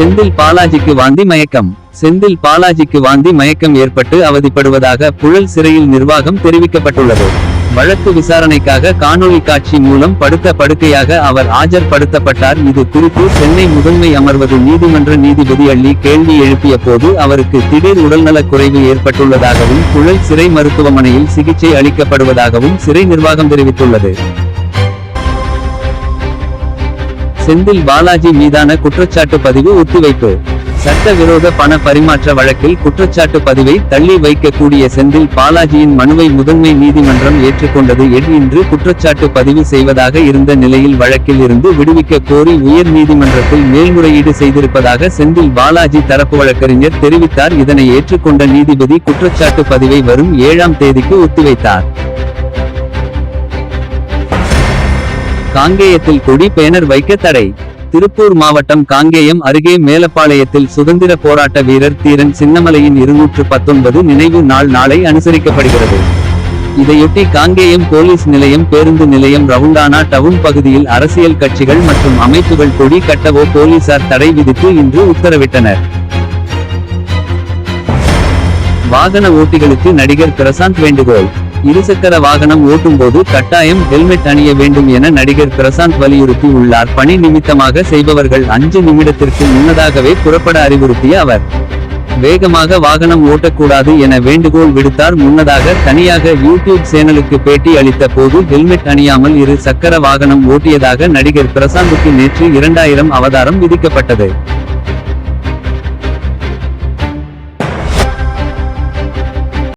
செந்தில் பாலாஜிக்கு வாந்தி மயக்கம். செந்தில் பாலாஜிக்கு வாந்தி மயக்கம் ஏற்பட்டு அவதிப்படுவதாக புழல் சிறையில் நிர்வாகம் தெரிவிக்கப்பட்டுள்ளது. வழக்கு விசாரணைக்காக காணொளி காட்சி மூலம் படுத்த படுக்கையாக அவர் ஆஜர்படுத்தப்பட்டார். இது குறித்து சென்னை முதன்மை அமர்வது நீதிமன்ற நீதிபதி அள்ளி கேள்வி எழுப்பிய போது அவருக்கு திடீர் உடல்நலக் குறைவு ஏற்பட்டுள்ளதாகவும் புழல் சிறை மருத்துவமனையில் சிகிச்சை அளிக்கப்படுவதாகவும் சிறை நிர்வாகம் தெரிவித்துள்ளது. செந்தில் பாலாஜி மீதான குற்றச்சாட்டு பதிவு ஒத்திவைப்பு. சட்டவிரோத பண பரிமாற்ற வழக்கில் குற்றச்சாட்டு பதிவை தள்ளி வைக்கக்கூடிய செந்தில் பாலாஜியின் மனுவை முதன்மை நீதிமன்றம் ஏற்றுக்கொண்டது எட் இன்று குற்றச்சாட்டு பதிவு செய்வதாக இருந்த நிலையில் வழக்கில் இருந்து விடுவிக்க கோரி உயர் நீதிமன்றத்தில் மேல்முறையீடு செய்திருப்பதாக செந்தில் பாலாஜி தரப்பு வழக்கறிஞர் தெரிவித்தார். இதனை ஏற்றுக்கொண்ட நீதிபதி குற்றச்சாட்டு பதிவை வரும் ஏழாம் தேதிக்கு ஒத்திவைத்தார். காங்கேயத்தில் கொடி பேனர் வைக்க தடை. திருப்பூர் மாவட்டம் காங்கேயம் அருகே மேலப்பாளையத்தில் சுதந்திர போராட்ட வீரர் தீரன் சின்னமலையின் இருநூற்று பத்தொன்பது நினைவு நாள் நாளை அனுசரிக்கப்படுகிறது. இதையொட்டி காங்கேயம் போலீஸ் நிலையம் பேருந்து நிலையம் ரவுண்டானா டவுன் பகுதியில் அரசியல் கட்சிகள் மற்றும் அமைப்புகள் கொடி கட்டவோ போலீசார் தடை விதித்து இன்று உத்தரவிட்டனர். வாகன ஓட்டிகளுக்கு நடிகர் பிரசாந்த் வேண்டுகோள். இருசக்கர வாகனம் ஓட்டும்போது கட்டாயம் ஹெல்மெட் அணிய வேண்டும் என நடிகர் பிரசாந்த் வலியுறுத்தி உள்ளார். பணி நிமித்தமாக செய்பவர்கள் அஞ்சு நிமிடத்திற்கு முன்னதாகவே புறப்பட அறிவுறுத்திய அவர். வேகமாக வாகனம் ஓட்டக்கூடாது என வேண்டுகோள் விடுத்தார். முன்னதாக தனியாக யூடியூப் சேனலுக்கு பேட்டி அளித்த போது ஹெல்மெட் அணியாமல் இரு சக்கர வாகனம் ஓட்டியதாக நடிகர் பிரசாந்துக்கு நேற்று இரண்டாயிரம் அவதாரம் விதிக்கப்பட்டது.